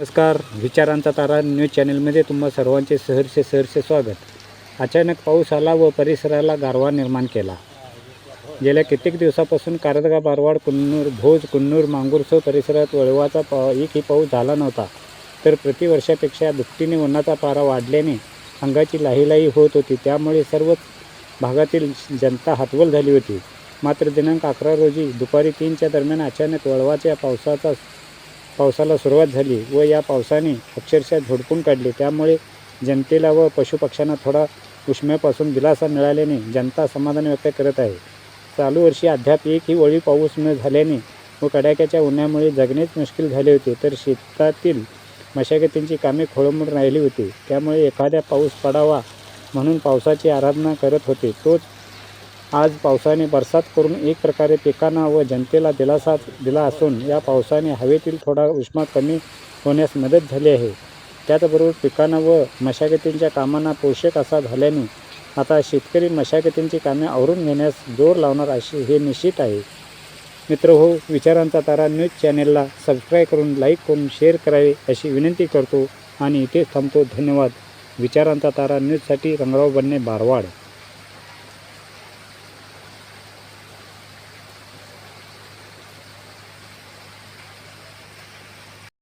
नमस्कार विचारांचा तारा न्यूज चॅनलमध्ये तुम्हा सर्वांचे सहर्षे सहर्षे स्वागत. अचानक पाऊस आला व परिसराला गारवा निर्माण केला. गेल्या कित्येक दिवसापासून कारदगा बारवाड कुन्नूर भोज कुन्नूर मांगूरसह परिसरात वळवाचा पा एकही पाऊस झाला नव्हता. तर प्रतिवर्षापेक्षा दुपटीने उन्हाचा पारा वाढल्याने अंगाची लाहीलाही होत होती. त्यामुळे सर्वच भागातील जनता हतवल झाली होती. मात्र दिनांक अकरा रोजी दुपारी तीनच्या दरम्यान अचानक वळवाच्या पावसाचा पावसाला सुरुवात झाली व या पावसाने अक्षरशः झोडपून काढले. त्यामुळे जनतेला व पशुपक्ष्यांना थोडा उष्म्यापासून दिलासा मिळाल्याने जनता समाधान व्यक्त करत आहे. चालू वर्षी अद्याप एकही वळी पाऊस न झाल्याने व कडाक्याच्या उन्हामुळे जगणेच मुश्किल झाले होते तर शेतातील मशागतींची कामे खोळंबून राहिली होती. त्यामुळे एखाद्या पाऊस पडावा म्हणून पावसाची आराधना करत होते. तोच आज पावसाने बरसात करून एक प्रकारे पिकांना व जनतेला दिलासा दिला असून या पावसाने हवेतील थोडा उष्मा कमी होण्यास मदत झाली आहे. त्याचबरोबर पिकांना व मशागतींच्या कामांना पोषक असा झाल्याने आता शेतकरी मशागतींची कामे आवरून घेण्यास जोर लावणार असे हे निश्चित आहे. मित्र हो विचारांचा तारा न्यूज चॅनेलला सबस्क्राईब करून लाईक करून शेअर करावे अशी विनंती करतो आणि इथेच थांबतो. धन्यवाद. विचारांचा तारा न्यूजसाठी रंगराव बनणे बारवाड.